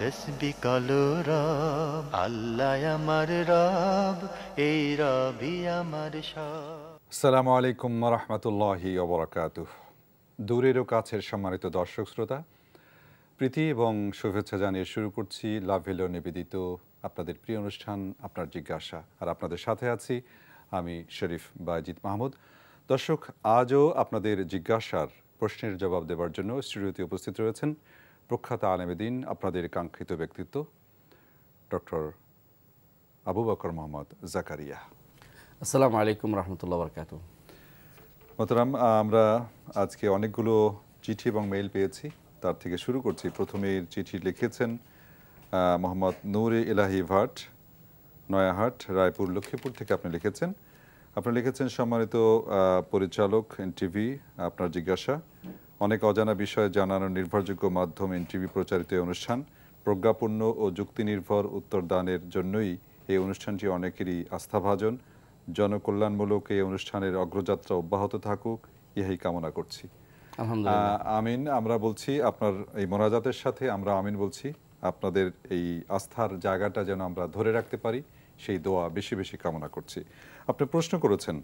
তসবি কলো রব আল্লাহ আমার রব, এই রবি আমার আলাইকুম রহমতুল্লাহি অবরাকাত দূরেরও কাছের সম্মানিত দর্শক শ্রোতা, প্রীতি এবং শুভেচ্ছা জানিয়ে শুরু করছি লাভ ভেলো নিবেদিত আপনাদের প্রিয় অনুষ্ঠান, আপনার জিজ্ঞাসা। আর আপনাদের সাথে আছি আমি শরীফ বাজিদ মাহমুদ। দর্শক, আজও আপনাদের জিজ্ঞাসার প্রশ্নের জবাব দেওয়ার জন্য স্টুডিওতে উপস্থিত রয়েছেন প্রখ্যাত আলেমেদিন আপনাদের কাঙ্ক্ষিত ব্যক্তিত্ব ডক্টর আবু বকর মোহাম্মদ জাকারিয়া। আসসালামু আলাইকুম রহমতুল্লাহ বরকাত মোহতারাম আমরা আজকে অনেকগুলো চিঠি এবং মেইল পেয়েছি। তার থেকে শুরু করছি। প্রথমে চিঠি লিখেছেন মোহাম্মদ নূরে এলাহি ভাট নয়াহাট রায়পুর লক্ষ্মীপুর থেকে আপনি লিখেছেন। আপনি লিখেছেন সম্মানিত পরিচালক এনটিভি আপনার জিজ্ঞাসা। অনেক অজানা বিষয় জানানোর নির্ভরযোগ্য মাধ্যম এনটিভি প্রচারিত অনুষ্ঠান। প্রজ্ঞাপূর্ণ ও যুক্তি যুক্তিনির্ভর উত্তরদানের জন্যই এই অনুষ্ঠানটি অনেকেরই আস্থাভাজন। জনকল্যাণমূলক এই অনুষ্ঠানের অগ্রযাত্রা অব্যাহত থাকুক ইহাই কামনা করছি। আমিন আমরা বলছি আপনার এই মোনাজাতের সাথে আমরা আমিন বলছি আপনাদের এই আস্থার জায়গাটা যেন আমরা ধরে রাখতে পারি সেই দোয়া বেশি বেশি কামনা করছি। আপনি প্রশ্ন করেছেন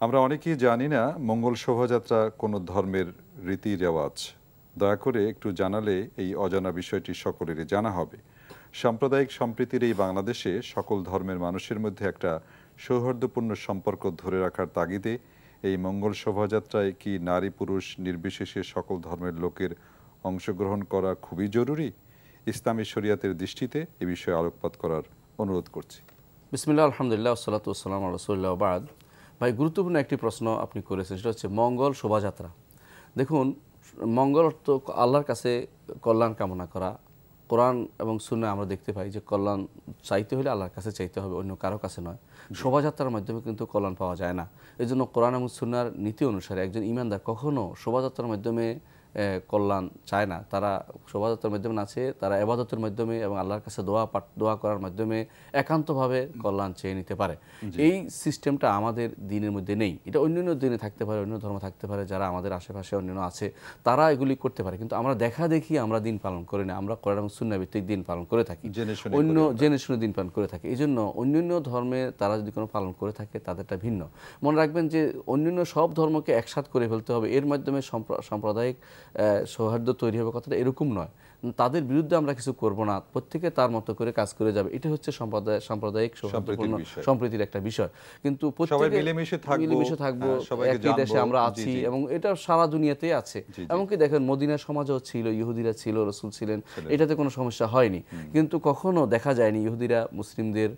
আমরা অনেকেই জানি না মঙ্গল শোভাযাত্রা কোনো ধর্মের রীতি রেওয়াজ দয়া করে একটু জানালে এই অজানা বিষয়টি সকলেরই জানা হবে। সাম্প্রদায়িক সম্প্রীতির এই বাংলাদেশে সকল ধর্মের মানুষের মধ্যে একটা সৌহার্দ্যপূর্ণ সম্পর্ক ধরে রাখার তাগিদে এই মঙ্গল শোভাযাত্রায় কি নারী পুরুষ নির্বিশেষে সকল ধর্মের লোকের অংশগ্রহণ করা খুবই জরুরি? ইসলামী শরিয়াতের দৃষ্টিতে এ বিষয়ে আলোকপাত করার অনুরোধ করছি। বিসমিল্লাহ, আলহামদুলিল্লাহ সালাতাম রসুল্লাহ বাদ। ভাই, গুরুত্বপূর্ণ একটি প্রশ্ন আপনি করেছেন, সেটা হচ্ছে মঙ্গল শোভাযাত্রা। দেখুন, মঙ্গল অর্থ আল্লাহর কাছে কল্যাণ কামনা করা। কোরআন এবং শুনে আমরা দেখতে পাই যে কল্যাণ চাইতে হলে আল্লাহর কাছে চাইতে হবে, অন্য কারও কাছে নয়। শোভাযাত্রার মাধ্যমে কিন্তু কল্যাণ পাওয়া যায় না। এই জন্য কোরআন এবং সুন্নার নীতি অনুসারে একজন ইমানদার কখনও শোভাযাত্রার মাধ্যমে কল্যাণ চায় না। তারা শোভাযাত্রার মাধ্যমে নাচে তারা এবাদতের মাধ্যমে এবং আল্লাহর কাছে দোয়া পাঠ দোয়া করার মাধ্যমে একান্তভাবে কল্যাণ চেয়ে নিতে পারে। এই সিস্টেমটা আমাদের দিনের মধ্যে নেই। এটা অন্যান্য দিনে থাকতে পারে অন্য ধর্ম থাকতে পারে যারা আমাদের আশেপাশে অন্যান্য আছে তারা এগুলি করতে পারে। কিন্তু আমরা দেখা দেখি আমরা দিন পালন করি না। আমরা কোরআন এবং সুন্না ভিত্তিক দিন পালন করে থাকি। জেনে অন্য জেনে শুনে দিন পালন করে থাকি। এই জন্য অন্যান্য ধর্মে তারা যদি কোনো পালন করে থাকে তাদেরটা ভিন্ন। মনে রাখবেন যে অন্যান্য সব ধর্মকে একসাথ করে ফেলতে হবে। এর মাধ্যমে সম্প্র- সাম্প্রদায়িক সৌহার্দ্য তৈরি হবে কথাটা এরকম নয়। তাদের বিরুদ্ধে আমরা কিছু করব না। প্রত্যেকে তার মতো করে কাজ করে যাবে। এটা হচ্ছে সম্প্রদায় সাম্প্রদায়িক সৌহার্দ্যপূর্ণ সম্প্রীতির একটা বিষয়। কিন্তু মিলেমিশে থাকব, হ্যাঁ, একই দেশে আমরা আছি এবং এটা সারা দুনিয়াতেই আছে। এমনকি দেখেন মদিনা সমাজও ছিল ইহুদিরা ছিল রসুল ছিলেন। এটাতে কোনো সমস্যা হয়নি। কিন্তু কখনো দেখা যায়নি ইহুদিরা মুসলিমদের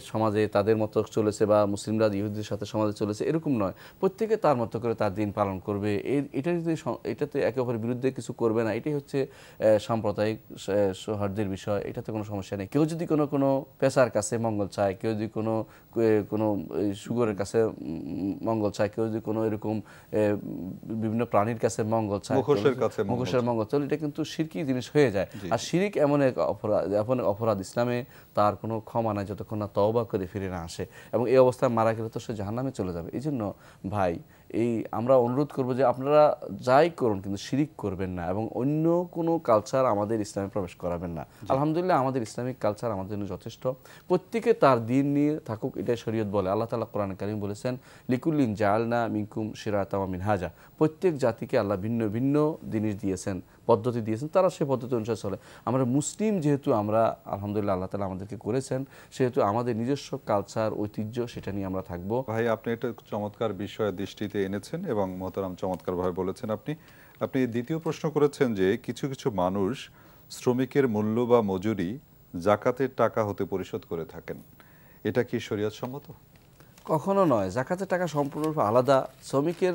সমাজে তাদের মতো চলেছে বা মুসলিমরা ইহুদিদের সাথে সমাজে চলেছে এরকম নয়। প্রত্যেকে তার মতো করে তার দিন পালন করবে। এর এটা যদি এটাতে একে অপরের বিরুদ্ধে কিছু করবে না এটাই হচ্ছে সাম্প্রদায়িক সৌহার্দ্যের বিষয় এটাতে কোনো সমস্যা নেই। কেউ যদি কোনো কোনো পেশার কাছে মঙ্গল চায় কেউ যদি কোনো কোনো সুগরের কাছে মঙ্গল চায় কেউ যদি কোনো এরকম বিভিন্ন প্রাণীর কাছে মঙ্গল চায় মুখোশের কাছে মঙ্গল তাহলে এটা কিন্তু শিরকি জিনিস হয়ে যায়। আর শিরিক এমন এক অপরাধ এমন অপরাধ ইসলামে তার কোনো ক্ষমা নাই যতক্ষণ না তওবা করে ফিরে না আসে। এবং এই অবস্থায় মারা গেলে তো সে জাহান্নামে চলে যাবে। এই জন্য ভাই এই আমরা অনুরোধ করব যে আপনারা যাই করুন কিন্তু শিরিক করবেন না এবং অন্য কোনো কালচার আমাদের ইসলামে প্রবেশ করাবেন না। আলহামদুলিল্লাহ আমাদের ইসলামিক কালচার আমাদের জন্য যথেষ্ট। প্রত্যেকে তার দিন নিয়ে থাকুক এটাই শরীয়ত বলে। আল্লাহ তালা কোরআন কারিম বলেছেন লিকুল্লিন জালনা মিঙ্কুম শিরাতামা মিনহাজা। প্রত্যেক জাতিকে আল্লাহ ভিন্ন ভিন্ন জিনিস দিয়েছেন। পদ্ধতি দিয়েছেন, তারা সে পদ্ধতি অনুসারে চলে। আমরা মুসলিম যেহেতু, আমরা আলহামদুলিল্লাহ আল্লাহ তালা আমাদেরকে করেছেন, সেহেতু আমাদের নিজস্ব কালচার ঐতিহ্য সেটা নিয়ে আমরা থাকব। ভাই, আপনি একটা চমৎকার বিষয় দৃষ্টিতে এনেছেন এবং মোহতারাম চমৎকারভাবে বলেছেন আপনি। আপনি দ্বিতীয় প্রশ্ন করেছেন যে কিছু কিছু মানুষ শ্রমিকের মূল্য বা মজুরি জাকাতের টাকা হতে পরিশোধ করে থাকেন। এটা কি শরীয়ত সম্মত কখনো নয়, জাকাতের টাকা সম্পূর্ণরূপে আলাদা, শ্রমিকের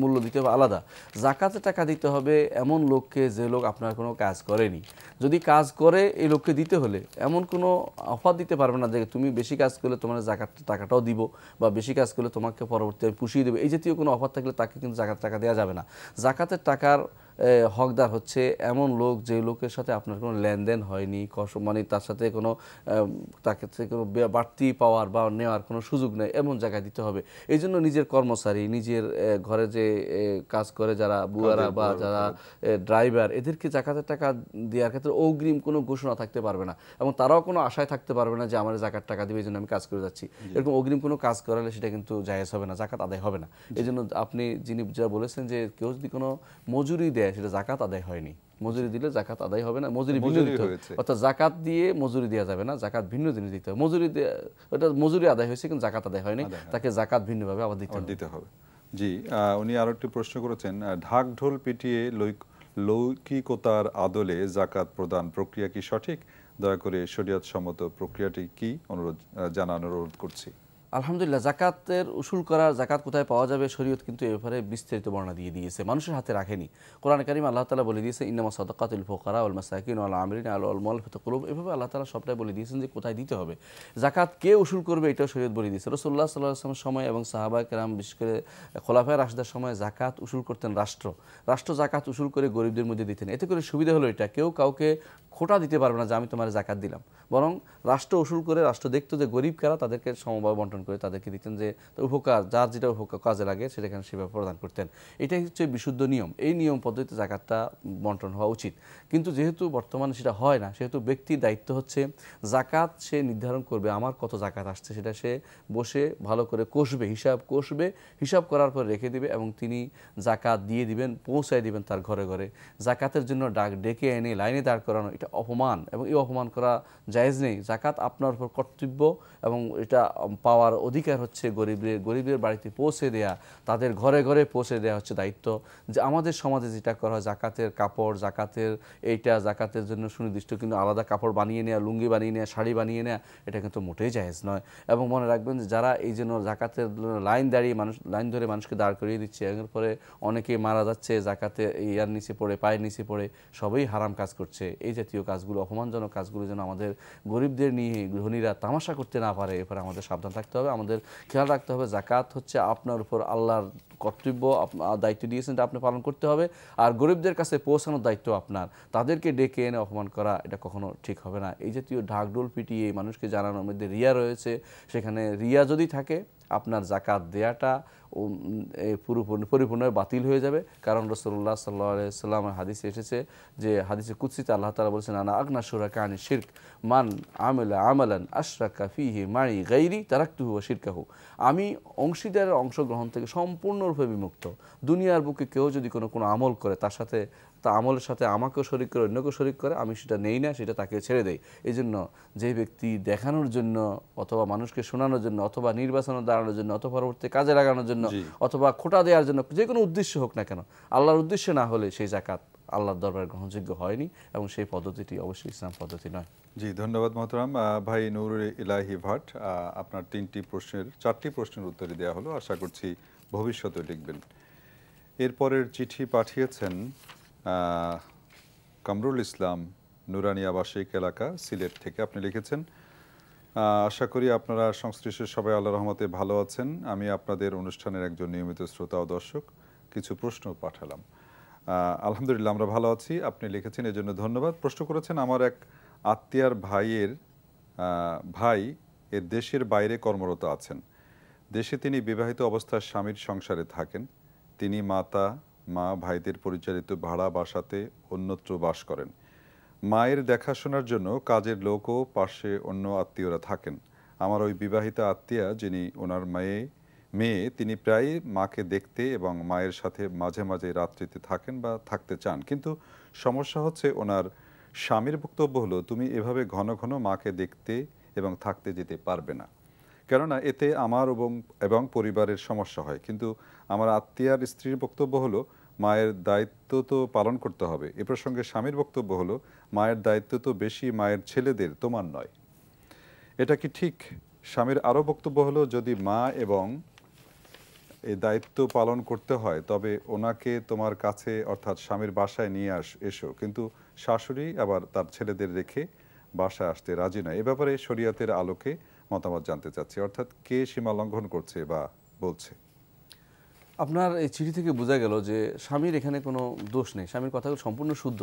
মূল্য দিতে হবে আলাদা। জাকাতের টাকা দিতে হবে এমন লোককে যে লোক আপনার কোনো কাজ করেনি। যদি কাজ করে এই লোককে দিতে হলে এমন কোনো অফার দিতে পারবে না যে তুমি বেশি কাজ করলে তোমার জাকাত টাকাটাও দিব বা বেশি কাজ করলে তোমাকে পরবর্তী পুষিয়ে দেবে। এই জাতীয় কোনো অফার থাকলে তাকে কিন্তু জাকাত টাকা দেওয়া যাবে না। জাকাতের টাকার হকদার হচ্ছে এমন লোক যে লোকের সাথে আপনার কোনো লেনদেন হয়নি মানে তার সাথে কোনো তাকে কোনো বাড়তি পাওয়ার বা নেওয়ার কোনো সুযোগ নেই এমন জায়গায় দিতে হবে। এই জন্য নিজের কর্মচারী নিজের ঘরে যে কাজ করে যারা বুয়ারা বা যারা ড্রাইভার এদেরকে জাকাতের টাকা দেওয়ার ক্ষেত্রে অগ্রিম কোনো ঘোষণা থাকতে পারবে না এবং তারাও কোনো আশায় থাকতে পারবে না যে আমার জাকাত টাকা দিবে এই জন্য আমি কাজ করে যাচ্ছি। এরকম অগ্রিম কোনো কাজ করালে সেটা কিন্তু জায়েজ হবে না জাকাত আদায় হবে না। এই জন্য আপনি যিনি যা বলেছেন যে কেউ যদি কোনো মজুরি দেয় সেটা জাকাত আদায় হয়নি। মজুরি দিলে জাকাত আদায় হবে না মজুরি ভিন্ন দিতে হবে। অর্থাৎ জাকাত দিয়ে মজুরি দেওয়া যাবে না জাকাত ভিন্ন জিনিস দিতে হবে। মজুরি ওটা মজুরি আদায় হয়েছে কিন্তু জাকাত আদায় হয়নি তাকে জাকাত ভিন্নভাবে আবার দিতে হবে। দিতে হবে। জি উনি আরও একটি প্রশ্ন করেছেন ঢাক ঢোল পিটিয়ে লৌক- লৌকিকতার আদলে জাকাত প্রদান প্রক্রিয়া কি সঠিক? দয়া করে শরীয়ত সম্মত প্রক্রিয়াটি কি? অনুরোধ জানানোর অনুরোধ করছি। আলহামদুলিল্লাহ, জাকাতের উসুল করার জাকাত কোথায় পাওয়া যাবে? শরীয়ত কিন্তু এ ব্যাপারে বিস্তারিত বর্ণনা দিয়ে দিয়েছে। মানুষের হাতে রাখেনি। কোরআন কারিম আল্লাহ তালা বলে দিয়েছে, ইন্নামা সদকাতুল ফোকারা আল মাসাকিন আল আমরিন আল আলমাল ফতকুলুব এভাবে আল্লাহ তালা সবটাই বলে দিয়েছেন যে কোথায় দিতে হবে। জাকাত কে উসুল করবে এটাও শরীয়ত বলে দিয়েছে। রসুল্লাহ সাল্লাহ আসলামের সময় এবং সাহাবা কেরাম, বিশেষ করে খোলাফায় রাশদার সময় জাকাত উসুল করতেন রাষ্ট্র। রাষ্ট্র জাকাত উসুল করে গরিবদের মধ্যে দিতেন। এতে করে সুবিধা হলো এটা, কেউ কাউকে খোটা দিতে পারবে না যে আমি তোমার জাকাত দিলাম। বরং রাষ্ট্র উসুল করে, রাষ্ট্র দেখতো যে গরিব কারা তাদেরকে সমভাবে বন্টন করে তাদেরকে দিতেন যে উপকার, যার যেটা উপকার কাজে লাগে সেটা এখানে সেভাবে প্রদান করতেন। এটাই হচ্ছে বিশুদ্ধ নিয়ম। এই নিয়ম পদ্ধতিতে জাকাতটা বন্টন হওয়া উচিত। কিন্তু যেহেতু বর্তমানে সেটা হয় না, সেহেতু ব্যক্তির দায়িত্ব হচ্ছে জাকাত সে নির্ধারণ করবে, আমার কত জাকাত আসছে সেটা সে বসে ভালো করে কষবে, হিসাব কষবে, হিসাব করার পর রেখে দিবে এবং তিনি জাকাত দিয়ে দিবেন, পৌঁছায় দিবেন তার ঘরে ঘরে। জাকাতের জন্য ডাক ডেকে এনে লাইনে দাঁড় করানো, এটা অপমান। এবং এই অপমান করা জায়েজ নেই। জাকাত আপনার উপর কর্তব্য এবং এটা পাওয়ার অধিকার হচ্ছে গরিবের গরিবের বাড়িতে পৌঁছে দেয়া, তাদের ঘরে ঘরে পৌঁছে দেওয়া হচ্ছে দায়িত্ব। যে আমাদের সমাজে যেটা করা হয়, জাকাতের কাপড়, জাকাতের এইটা, জাকাতের জন্য সুনির্দিষ্ট কিন্তু আলাদা কাপড় বানিয়ে নেওয়া লুঙ্গি বানিয়ে নেওয়া শাড়ি বানিয়ে নেওয়া এটা কিন্তু মোটেই জায়েজ নয়। এবং মনে রাখবেন যে যারা এই জন্য জাকাতের লাইন দাঁড়িয়ে মানুষ, লাইন ধরে মানুষকে দাঁড় করিয়ে দিচ্ছে এরপরে অনেকে মারা যাচ্ছে, জাকাতে ইয়ার নিচে পড়ে, পায়ের নিচে পড়ে, সবই হারাম কাজ করছে। এই জাতীয় কাজগুলো, অপমানজনক কাজগুলো যেন আমাদের গরিবদের নিয়ে ধনীরা তামাশা করতে না পারে এরপরে আমাদের সাবধান থাকতে হবে। আমাদের খেয়াল রাখতে হবে জাকাত হচ্ছে আপনার উপর আল্লাহর কর্তব্য দায়িত্ব দিয়েছেন আপনি পালন করতে হবে। আর গরিবদের কাছে পৌঁছানোর দায়িত্ব আপনার। তাদেরকে ডেকে এনে অপমান করা এটা কখনো ঠিক হবে না। এই জাতীয় ঢাকডোল পিটিয়ে মানুষকে জানানোর মধ্যে রিয়া রয়েছে। সেখানে রিয়া যদি থাকে আপনার জাকাত দেয়াটা পরিপূর্ণভাবে বাতিল হয়ে যাবে। কারণ রসল্লাহ সাল্লাহ সাল্লামের হাদিসে এসেছে যে, হাদিসে কুৎসিতে আল্লাহ তালা বলছেন, আনা আগনা সুরা কানি শির্ক, মান আমেলা আমালান আশরাকা ফিহি মারি গাইরি তারাক্তুহু ও শিরকাহু। আমি অংশীদারের অংশগ্রহণ থেকে সম্পূর্ণরূপে বিমুক্ত। দুনিয়ার বুকে কেউ যদি কোনো কোনো আমল করে, তার সাথে তা আমলের সাথে আমাকেও শরিক করে অন্যকেও শরিক করে আমি সেটা নেই না সেটা তাকে ছেড়ে দেই। এই জন্য যে ব্যক্তি দেখানোর জন্য অথবা মানুষকে শোনানোর জন্য অথবা নির্বাচনে দাঁড়ানোর জন্য অথবা পরবর্তী কাজে লাগানোর জন্য অথবা খোটা দেওয়ার জন্য যে কোনো উদ্দেশ্য হোক না কেন আল্লাহর উদ্দেশ্য না হলে সেই জাকাত আল্লাহর দরবার গ্রহণযোগ্য হয়নি এবং সেই পদ্ধতিটি অবশ্যই ইসলাম পদ্ধতি নয়। জি ধন্যবাদ মহতরাম। ভাই নুরুল ইলাহি ভাট আপনার তিনটি প্রশ্নের চারটি প্রশ্নের উত্তরে দেওয়া হলো। আশা করছি ভবিষ্যতে লিখবেন। এরপরের চিঠি পাঠিয়েছেন কামরুল ইসলাম নুরানি আবাসিক এলাকা সিলেট থেকে আপনি লিখেছেন। আশা করি আপনারা সংশ্লিষ্ট সবাই আল্লাহ রহমতে ভালো আছেন। আমি আপনাদের অনুষ্ঠানের একজন নিয়মিত শ্রোতা ও দর্শক কিছু প্রশ্ন পাঠালাম। আলহামদুলিল্লাহ আমরা ভালো আছি। আপনি লিখেছেন, এজন্য ধন্যবাদ। প্রশ্ন করেছেন, আমার এক আত্মীয়ার ভাইয়ের ভাই এর দেশের বাইরে কর্মরত আছেন। দেশে তিনি বিবাহিত অবস্থায় স্বামীর সংসারে থাকেন। তিনি মাতা মা ভাইদের পরিচালিত ভাড়া বাসাতে অন্যত্র বাস করেন। মায়ের দেখাশোনার জন্য কাজের লোকও পাশে অন্য আত্মীয়রা থাকেন। আমার ওই বিবাহিতা আত্মীয়া যিনি ওনার মেয়ে মেয়ে, তিনি প্রায়ই মাকে দেখতে এবং মায়ের সাথে মাঝে মাঝে রাত্রিতে থাকেন বা থাকতে চান। কিন্তু সমস্যা হচ্ছে ওনার স্বামীর বক্তব্য হলো, তুমি এভাবে ঘন ঘন মাকে দেখতে এবং থাকতে যেতে পারবে না। কেননা এতে আমার এবং এবং পরিবারের সমস্যা হয়। কিন্তু আমার আত্মীয়ার স্ত্রীর বক্তব্য হলো, মায়ের দায়িত্ব তো পালন করতে হবে। এ প্রসঙ্গে স্বামীর বক্তব্য হলো, মায়ের দায়িত্ব তো বেশি মায়ের ছেলেদের, তোমার নয়। এটা কি ঠিক? স্বামীর আরও বক্তব্য হলো, যদি মা এবং এই দায়িত্ব পালন করতে হয়, তবে ওনাকে তোমার কাছে, অর্থাৎ স্বামীর বাসায় নিয়ে আস এসো। কিন্তু শাশুড়ি আবার তার ছেলেদের রেখে বাসায় আসতে রাজি নয়। এ ব্যাপারে শরীয়তের আলোকে মতামত জানতে চাচ্ছি। অর্থাৎ কে সীমা লঙ্ঘন করছে বা বলছে? আপনার এই চিঠি থেকে বোঝা গেল যে স্বামীর এখানে কোনো দোষ নেই। স্বামীর কথাগুলো সম্পূর্ণ শুদ্ধ,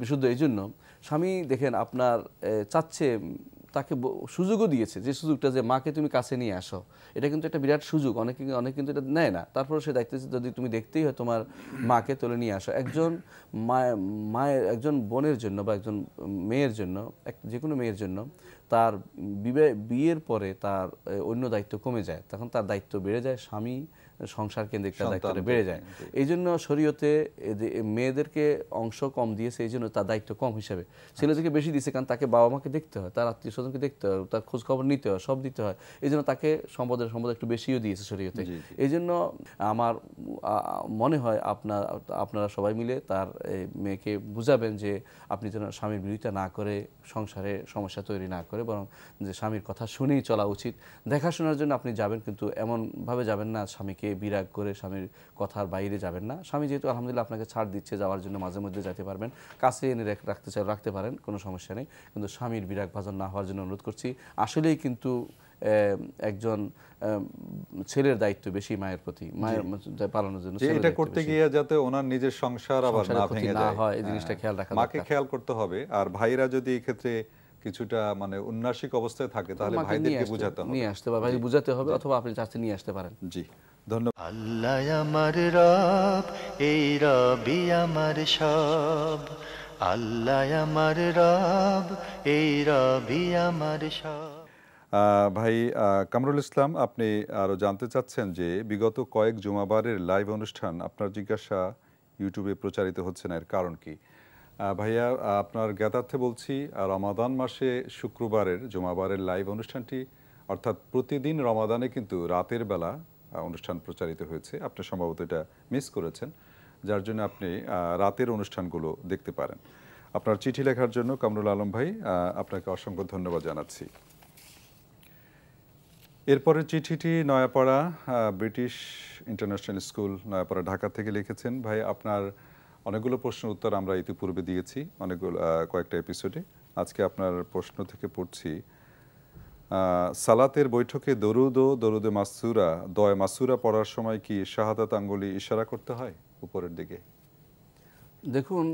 বিশুদ্ধ। এই জন্য স্বামী দেখেন, আপনার চাচ্ছে তাকে সুযোগও দিয়েছে যে সুযোগটা যে মাকে তুমি কাছে নিয়ে আসো। এটা কিন্তু একটা বিরাট সুযোগ। অনেকে, অনেক কিন্তু এটা নেয় না। তারপরে সে দায়িত্ব যদি তুমি দেখতেই হয় তোমার মাকে তুলে নিয়ে আসো। একজন মায়ের, একজন বোনের জন্য বা একজন মেয়ের জন্য, এক, যে কোনো মেয়ের জন্য তার বিয়ের পরে তার অন্য দায়িত্ব কমে যায়। তখন তার দায়িত্ব বেড়ে যায় স্বামী সংসার কেন্দ্রিক দায়িত্বটা বেড়ে যায়। এই জন্য শরীয়তে মেয়েদেরকে অংশ কম দিয়েছে এই জন্য তার দায়িত্ব কম হিসাবে। ছেলেদেরকে বেশি দিয়েছে কারণ তাকে বাবা মাকে দেখতে হয় তার আত্মীয় স্বজনকে দেখতে হয় তার খোঁজ খবর নিতে হয় সব দিতে হয়। এই জন্য তাকে সম্পদের সম্পদ একটু বেশিও দিয়েছে শরীয়তে। এই জন্য আমার মনে হয় আপনার আপনারা সবাই মিলে তার মেয়েকে বুঝাবেন যে আপনি যেন স্বামীর বিরোধিতা না করে সংসারে সমস্যা তৈরি না করে বরং যে স্বামীর কথা শুনেই চলা উচিত। দেখাশোনার জন্য আপনি যাবেন কিন্তু এমনভাবে যাবেন না স্বামীকে বিরাগ করে স্বামীর কথার বাইরে যাবেন না। স্বামী যেহেতু আলহামদুলিল্লাহ আপনাকে ছাড় দিচ্ছে যাওয়ার জন্য মাঝে মধ্যে যেতে পারবেন। কাছে এনে রাখতে চাই রাখতে পারেন কোনো সমস্যা নেই। কিন্তু স্বামীর বিরাগ ভাজন না হওয়ার জন্য অনুরোধ করছি। আসলেই কিন্তু একজন ছেলের দায়িত্ব বেশি মায়ের প্রতি। মায়ের পালনের জন্য এটা করতে গিয়ে যাতে ওনার নিজের সংসার আবার না ভেঙে যায়। হয়, এই জিনিসটা হ্যাঁ। খেয়াল রাখা মাকে খেয়াল করতে হবে। আর ভাইরা যদি এই ক্ষেত্রে কিছুটা মানে উন্নাসিক অবস্থায় থাকে তাহলে ভাইদেরকে বুঝাতে হবে। নিয়ে আসতে পারে ভাই বুঝাতে হবে অথবা আপনি চাচ্ছে নিয়ে আসতে পারেন। জি। ধন্যবাদ। আল্লাহ আমার রব এই রবি আমার সব। আল্লাহ আমার রব এই রবি আমার সব। ভাই কামরুল ইসলাম আপনি আরও জানতে চাচ্ছেন যে বিগত কয়েক জুমাবারের লাইভ অনুষ্ঠান আপনার জিজ্ঞাসা ইউটিউবে প্রচারিত হচ্ছে না এর কারণ কি? ভাইয়া আপনার জ্ঞাতার্থে বলছি রমাদান মাসে শুক্রবারের জুমাবারের লাইভ অনুষ্ঠানটি অর্থাৎ প্রতিদিন রমাদানে কিন্তু রাতের বেলা অনুষ্ঠান প্রচারিত হয়েছে। আপনি সম্ভবত এটা মিস করেছেন, যার জন্য আপনি রাতের অনুষ্ঠানগুলো দেখতে পারেন। আপনার চিঠি লেখার জন্য কামরুল আলম ভাই আপনাকে অসংখ্য ধন্যবাদ জানাচ্ছি। এরপরের চিঠিটি Nayapara British International School Nayapara, Dhaka থেকে লিখেছেন, ভাই, আপনার অনেকগুলো প্রশ্নের উত্তর আমরা ইতিপূর্বে দিয়েছি, অনেকগুলো কয়েকটা এপিসোডে। আজকে আপনার প্রশ্ন থেকে পড়ছি সালাতের বৈঠকে দরুদ ও দরুদে মাসুরা দয় মাসুরা পড়ার সময় কি শাহাদাত আঙ্গুলি ইশারা করতে হয় উপরের দিকে? দেখুন,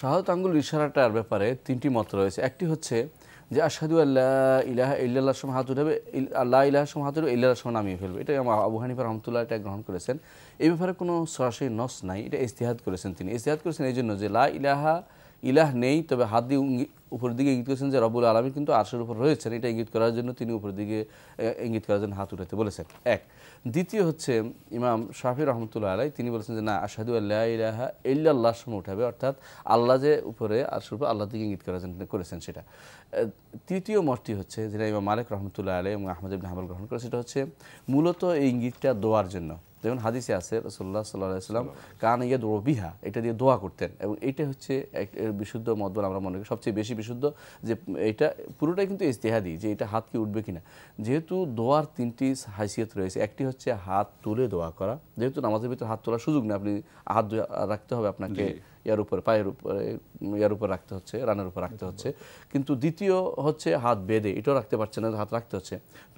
শাহাদত আঙ্গুল ইশারাটার ব্যাপারে তিনটি মত রয়েছে। একটি হচ্ছে যে আসাদু আল্লাহ ইলাহা সময় হাত উঠাবে আল্লাহ ইলাহ সময় হাত উঠবে ইল্লাহ নামিয়ে ফেলবে। এটা আমার আবু হানিফা রহমতুল্লাহ এটা গ্রহণ করেছেন। এই ব্যাপারে কোনো সরাসরি নস নাই, এটা ইস্তেহাদ করেছেন তিনি। ইস্তেহাদ করেছেন এই জন্য যে, লা ইলাহা ইলাহ নেই, তবে হাত দিয়ে উপরের দিকে ইঙ্গিত করেছেন যে রবুল আলমী কিন্তু আরশের উপর রয়েছেন। এটা ইঙ্গিত করার জন্য তিনি উপরের দিকে ইঙ্গিত করার জন্য হাত উঠাতে বলেছেন। এক। দ্বিতীয় হচ্ছে ইমাম শাফি রহমতুল্লাহ আলাই, তিনি বলেছেন যে না আসাদু আল্লাহ ইলাহা ইল্লাল্লাহর সময় উঠাবে অর্থাৎ আল্লাহ যে উপরে, আরশের উপর আল্লাহ দিকে ইঙ্গিত করার জন্য করেছেন সেটা। তৃতীয় মতটি হচ্ছে, যেটা ইমাম মালিক রহমতুল্লাহ আলাই এবং আহমদ ইবনে গ্রহণ করে সেটা হচ্ছে মূলত এই ইঙ্গিতটা দোয়ার জন্য। যেমন হাদিসে আছে রসল্লাহ সাল্লাহ সাল্লাম কান ইয়া বিহা এটা দিয়ে দোয়া করতেন। এবং এটা হচ্ছে এক- বিশুদ্ধ মত বলে আমরা মনে করি। সবচেয়ে বেশি বিশুদ্ধ যে এটা পুরোটাই কিন্তু ইস্তেহাদি যে এটা হাত কি উঠবে কিনা। যেহেতু দোয়ার তিনটি হাইসিয়ত রয়েছে, একটি হচ্ছে হাত তুলে দোয়া করা। যেহেতু নামাজের ভিতরে হাত তোলার সুযোগ নেই, আপনি হাত রাখতে হবে আপনাকে ইয়ার উপরে পায়ের উপরে ইয়ার উপর রাখতে হচ্ছে রানের উপর রাখতে হচ্ছে। কিন্তু দ্বিতীয় হচ্ছে হাত বেঁধে এটাও রাখতে পারছে না হাত রাখতে হচ্ছে।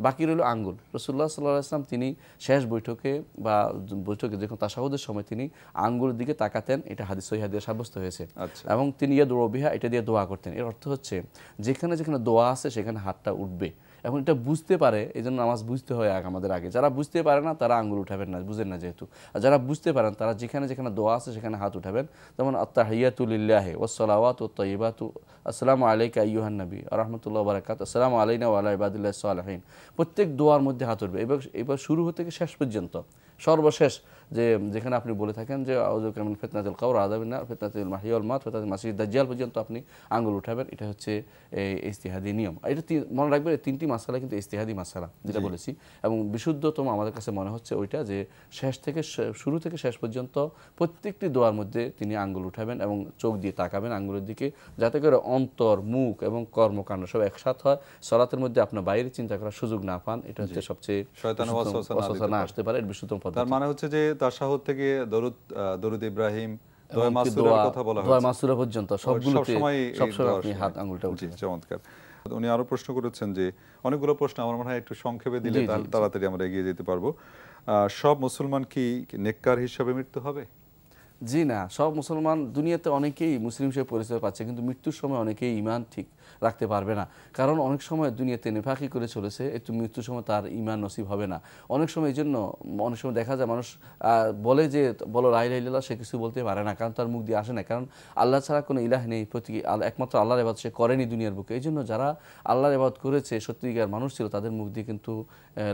বাকি রইল আঙ্গুল। রসুল্লাহ সাল্লাহ আসলাম তিনি শেষ বৈঠকে বা বৈঠকে যখন তাসাহুদের সময় তিনি আঙ্গুলের দিকে তাকাতেন এটা হাদিস হাদিস সাব্যস্ত হয়েছে। আচ্ছা। এবং তিনি ইয়া দোয়া এটা দিয়ে দোয়া করতেন। এর অর্থ হচ্ছে যেখানে যেখানে দোয়া আছে সেখানে হাতটা উঠবে। এখন এটা বুঝতে পারে এই জন্য নামাজ বুঝতে হয় আগে আমাদের আগে। যারা বুঝতে পারে না, তারা আঙ্গুল উঠাবেন না, বুঝেন না যেহেতু। আর যারা বুঝতে পারেন তারা যেখানে যেখানে দোয়া আছে, সেখানে হাত উঠাবেন। যেমন আত্মাহিয়াতুলিল্লাহে ওসলাওয়াত ও তৈবাতু আসসালামু আলাইকা ইউহান নবী। রহমতুল্লাহ বারাকাত আসসালামু আলাইনা ওয়ালা ইবাদুল্লাহ সালহীন। প্রত্যেক দোয়ার মধ্যে হাত উঠবে। এবার এবার শুরু হতে শেষ পর্যন্ত, সর্বশেষ যে যেখানে আপনি বলে থাকেন যে আউজুকামিন ফেতনাতুল কাউর আদাবিনা ফেতনাতুল মাহিউল মাত ফেতনাতুল মাসিদ দাজ্জাল পর্যন্ত আপনি আঙ্গুল উঠাবেন। এটা হচ্ছে এই ইস্তিহাদি নিয়ম। এটা মনে রাখবেন এই তিনটি মাসালা কিন্তু ইস্তিহাদি মাসালা যেটা বলেছি। এবং বিশুদ্ধতম আমাদের কাছে মনে হচ্ছে ওইটা যে শেষ থেকে শুরু থেকে শেষ পর্যন্ত প্রত্যেকটি দোয়ার মধ্যে তিনি আঙ্গুল উঠাবেন এবং চোখ দিয়ে তাকাবেন আঙ্গুলের দিকে যাতে করে অন্তর মুখ এবং কর্মকাণ্ড সব একসাথ হয়। সলাতের মধ্যে আপনার বাইরে চিন্তা করার সুযোগ না পান। এটা হচ্ছে সবচেয়ে না। আসতে পারে তার পদ্ধতি। মানে হচ্ছে যে তাশাহুদ থেকে দরুদ দরুদ ইব্রাহিম দোয়া মাসুরের কথা বলা দোয়া মাসুরা পর্যন্ত সবগুলোতে সবসময় আপনি হাত আঙ্গুলটা চমৎকার। উনি আরও প্রশ্ন করেছেন যে অনেকগুলো প্রশ্ন আমার মনে হয় একটু সংক্ষেপে দিলে। তাড়াতাড়ি আমরা এগিয়ে যেতে পারব। আহ, সব মুসলমান কি নেককার হিসাবে মৃত্যু হবে? জি না সব মুসলমান দুনিয়াতে অনেকেই মুসলিম হিসেবে পরিচয় পাচ্ছে কিন্তু মৃত্যুর সময় অনেকেই ইমান ঠিক রাখতে পারবে না কারণ অনেক সময় দুনিয়াতে নেফাকি করে চলেছে একটু মৃত্যুর সময় তার ইমান নসিব হবে না অনেক সময় এই জন্য অনেক সময় দেখা যায় মানুষ বলে যে বলো রাইলাইল্লাহ সে কিছু বলতে পারে না কারণ তার মুখ দিয়ে আসে না কারণ আল্লাহ ছাড়া কোনো ইলাহ নেই প্রতি একমাত্র আল্লাহর এবাদ সে করেনি দুনিয়ার বুকে এই জন্য যারা আল্লাহর এবাদ করেছে সত্যিকার মানুষ ছিল তাদের মুখ দিয়ে কিন্তু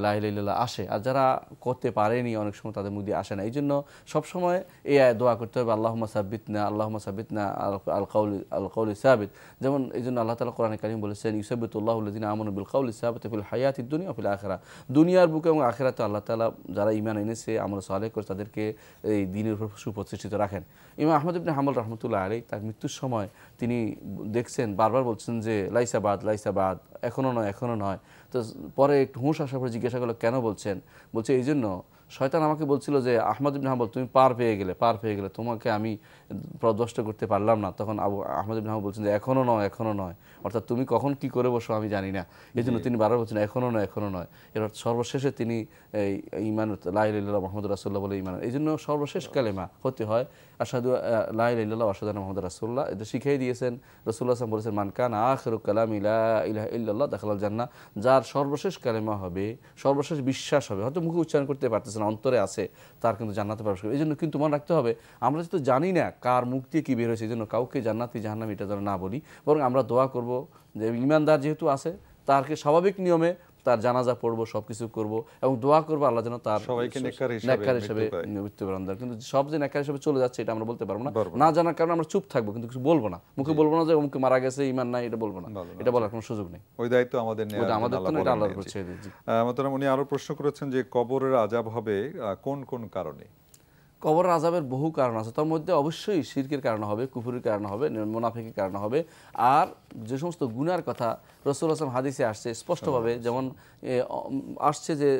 লাই লাইলাইল্লাহ আসে আর যারা করতে পারেনি অনেক সময় তাদের মুখ দিয়ে আসে না এই জন্য সবসময় এই দোয়া করতে হবে আল্লাহ সাব্বিত না আল্লাহ সাব্বিত না আল কাউল আল কাউল সাবিত যেমন এই জন্য আল্লাহ কোরআন কারিম বলেছেন ইউসাবিতুল্লাহুল্লাদিন আমন বিল কাউল সাবিত ফিল হায়াতি দুনিয়া ফিল আখেরা দুনিয়ার বুকে এবং আখেরাতে আল্লাহ তালা যারা ইমান এনেছে, আমল সালেহ করে তাদেরকে এই দিনের উপর সুপ্রতিষ্ঠিত রাখেন। ইমাম আহমদ ইবনে হামল রহমতুল্লাহ আলী তার মৃত্যুর সময় তিনি দেখছেন, বারবার বলছেন যে লাইসাবাদ লাইসাবাদ এখনও নয় এখনও নয়। তো পরে একটু হুঁশ আসার পরে জিজ্ঞাসা করল, কেন বলছেন? বলছে, এই জন্য শয়তান আমাকে বলছিল যে, আহমদ ইবিন হাম্বল, তুমি পার পেয়ে গেলে, পার পেয়ে গেলে তোমাকে আমি প্রদষ্ট করতে পারলাম না। তখন আবু, আহমদ ইবিন হাম্বল বলছেন যে এখনও নয় এখনও নয়। অর্থাৎ তুমি কখন কি করে বসো আমি জানি না। এই জন্য তিনি বারবার বলছেন এখনও নয় এখনও নয়। এর সর্বশেষে তিনি ইমান লাইল্লাহ মোহাম্মদ রাসুল্লাহ বলে ইমান এই জন্য সর্বশেষ কালেমা হতে হয় আসাদু লাইল্লাহ আসাদ মোহাম্মদ রাসুল্লাহ এটা শিখিয়ে দিয়েছেন রসুল্লাহ আসলাম বলেছেন মানকান আখরু কালাম ইলা ইলাহ দেখাল জান্না যার সর্বশেষ কালেমা হবে, সর্বশেষ বিশ্বাস হবে, হয়তো মুখে উচ্চারণ করতে পারতেছে না অন্তরে আছে, তার কিন্তু জান্নাতে প্রবেশ করবে। এই জন্য কিন্তু মনে রাখতে হবে, আমরা যেহেতু জানি না কার মুখ দিয়ে কী বের হয়েছে এই জন্য কাউকে জান্নাতি জাহান্নাম এটা যেন না বলি, বরং আমরা দোয়া করব যে ইমানদার যেহেতু আছে, তারকে স্বাভাবিক নিয়মে তার জানাজা পড়ব সব কিছু করব এবং দোয়া করব আল্লাহ যেন তার সবাইকে নেককার হিসাবে হিসেবে মৃত্যু বরণ দেয় কিন্তু সব যে নেককার হিসেবে চলে যাচ্ছে এটা আমরা বলতে পারব না। না। জানার কারণে আমরা চুপ থাকব কিন্তু কিছু বলব না। মুখে বলব না যে অমুকে মারা গেছে ইমান নাই এটা বলব না। এটা বলার কোনো সুযোগ নেই। ওই দায়িত্ব আমাদের আমাদের তো এটা আল্লাহর উপর ছেড়ে দিয়েছি। উনি আরও প্রশ্ন করেছেন যে কবরের আজাব হবে কোন কোন কারণে? কবর আজাবের বহু কারণ আছে। তার মধ্যে অবশ্যই শিরকের কারণে হবে কুফুরির কারণে হবে মোনাফিকের কারণে হবে। আর যে সমস্ত গুনার কথা রসুল আসলাম হাদিসে আসছে স্পষ্টভাবে যেমন আসছে যে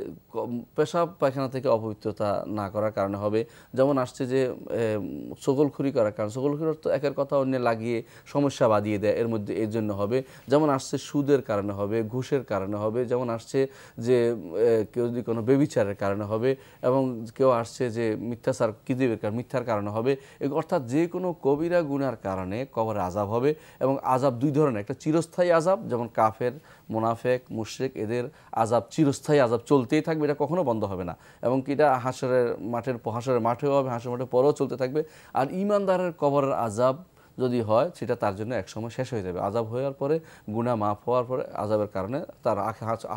পেশাব পায়খানা থেকে অপবিত্রতা না করার কারণে হবে। যেমন আসছে যে সকলখুরি করার কারণে। সকলখুরি অর্থ একের কথা অন্য লাগিয়ে সমস্যা বাদিয়ে দেয় এর মধ্যে এর জন্য হবে। যেমন আসছে সুদের কারণে হবে ঘুষের কারণে হবে। যেমন আসছে যে কেউ যদি কোনো বেবিচারের কারণে হবে এবং কেউ আসছে যে মিথ্যাচার কিদিবের কারণ মিথ্যার কারণে হবে। অর্থাৎ যে কোনো কবিরা গুনার কারণে কবরে আজাব হবে এবং আজাব দুই ধরনের। একটা চিরস্থায়ী আজাব যেমন কাফের, মোনাফেক, মুশ্রেক, এদের আজাব চিরস্থায়ী আজাব চলতেই থাকবে, এটা কখনো বন্ধ হবে না। এবং কি এটা হাঁসরের মাঠের, হাঁসরের মাঠেও হবে হাঁসের মাঠের পরেও চলতে থাকবে। আর ইমানদারের কবরের আজাব যদি হয়, সেটা তার জন্য একসময় শেষ হয়ে যাবে। আজাব হওয়ার পরে গুণা মাফ হওয়ার পরে, আজাবের কারণে তার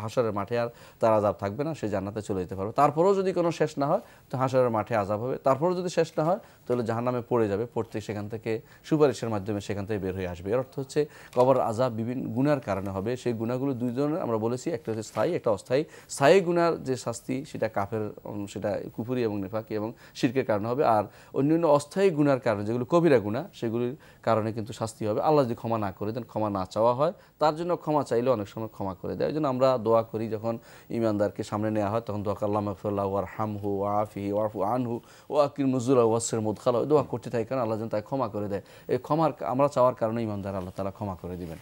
হাসরের মাঠে আর তার আজাব থাকবে না, সে জান্নাতে চলে যেতে পারবে। তারপরেও যদি কোনো শেষ না হয়, তো হাসরের মাঠে আজাব হবে। তারপরেও যদি শেষ না হয়, তাহলে জাহান্নামে পড়ে যাবে, পড়তে সেখান থেকে, সুপারিশের মাধ্যমে সেখান থেকে বের হয়ে আসবে। এর অর্থ হচ্ছে, কবর, আজাব বিভিন্ন গুণার কারণে হবে। সেই গুণাগুলো দুই ধরনের আমরা বলেছি, একটা হচ্ছে স্থায়ী, একটা অস্থায়ী। স্থায়ী গুণার যে শাস্তি, সেটা কাফের সেটা কুফুরি এবং নেফাকি এবং শিরকের কারণে হবে। আর অন্যান্য অস্থায়ী গুণার কারণে, যেগুলো কবিরা গুণা সেগুলির কারণে কিন্তু শাস্তি হবে। আল্লাহ যদি ক্ষমা না করে দেন ক্ষমা না চাওয়া হয় তার জন্য ক্ষমা চাইলে অনেক সময় ক্ষমা করে দেয়। এই জন্য আমরা দোয়া করি যখন ইমানদারকে সামনে নেওয়া হয় তখন দোয়া আল্লাহ মফুল্লাহ ওয়ার হামহু ওয়াফি ওয়াফু আনহু ও আকির মুজুরা ওয়াসের মুদখাল দোয়া করতে থাকি কারণ আল্লাহ যেন তাই ক্ষমা করে দেয়। এই ক্ষমার আমরা চাওয়ার কারণে ইমানদার আল্লাহ তালা ক্ষমা করে দিবেন।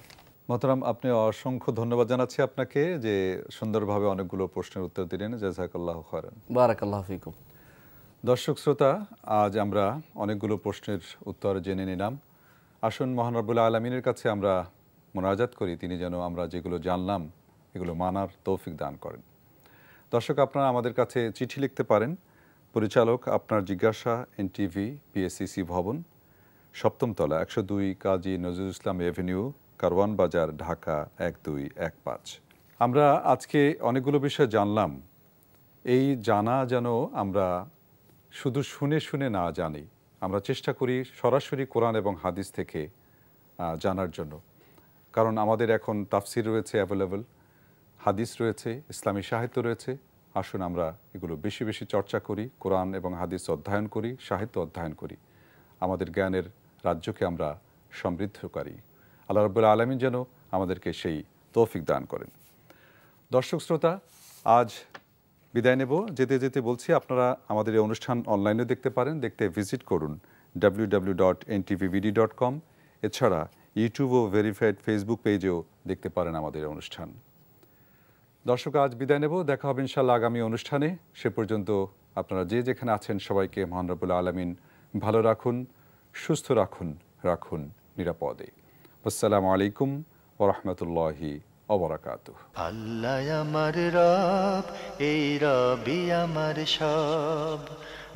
মোহতারাম আপনি অসংখ্য ধন্যবাদ জানাচ্ছি আপনাকে যে সুন্দরভাবে অনেকগুলো প্রশ্নের উত্তর দিলেন। জাজাকাল্লাহ খারান বারাক আল্লাহ ফিকুম। দর্শক শ্রোতা আজ আমরা অনেকগুলো প্রশ্নের উত্তর জেনে নিলাম। আসুন মহানরবুল্লাহ আলমিনের কাছে আমরা মোনাজাত করি, তিনি যেন আমরা যেগুলো জানলাম, এগুলো মানার তৌফিক দান করেন। দর্শক, আপনারা আমাদের কাছে চিঠি লিখতে পারেন। পরিচালক আপনার জিজ্ঞাসা, এনটিভি পিএসসিসি ভবন সপ্তম তলা একশো দুই কাজী নজরুল ইসলাম এভিনিউ, কারওয়ান বাজার, ঢাকা এক দুই এক পাঁচ আমরা আজকে অনেকগুলো বিষয় জানলাম। এই জানা যেন আমরা শুধু শুনে শুনে না জানি। আমরা চেষ্টা করি সরাসরি কোরআন এবং হাদিস থেকে জানার জন্য। কারণ আমাদের এখন তাফসির রয়েছে অ্যাভেলেবল হাদিস রয়েছে, ইসলামী সাহিত্য রয়েছে। আসুন আমরা এগুলো বেশি বেশি চর্চা করি, কোরআন এবং হাদিস অধ্যয়ন করি, সাহিত্য অধ্যয়ন করি। আমাদের জ্ঞানের রাজ্যকে আমরা সমৃদ্ধ করি। আল্লাহ রব্বুল আলমিন যেন আমাদেরকে সেই তৌফিক দান করেন। দর্শক শ্রোতা, আজ বিদায় নেব। যেতে যেতে বলছি, আপনারা আমাদের এই অনুষ্ঠান অনলাইনে দেখতে পারেন। দেখতে ভিজিট করুন ডাব্লিউ ডট ডট কম এছাড়া ইউটিউব ও ভেরিফাইড ফেসবুক পেজেও দেখতে পারেন আমাদের অনুষ্ঠান। দর্শক, আজ বিদায় নেব। দেখা হবে ইনশাল্লাহ আগামী অনুষ্ঠানে। সে পর্যন্ত আপনারা যে যেখানে আছেন সবাইকে মহান রবুল্লা আলমিন ভালো রাখুন, সুস্থ রাখুন রাখুন নিরাপদে। আসসালামু আলাইকুম ওরহমতুল্লাহি অবরাকাতুহ আল্লাহ আমার রব, এই রবি আমার সব।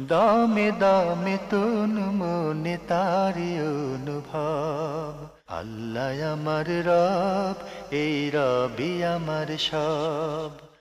দামে দামে তুন মনে তারি অনুভব। আল্লাহ আমার রব, এই রবি আমার সব।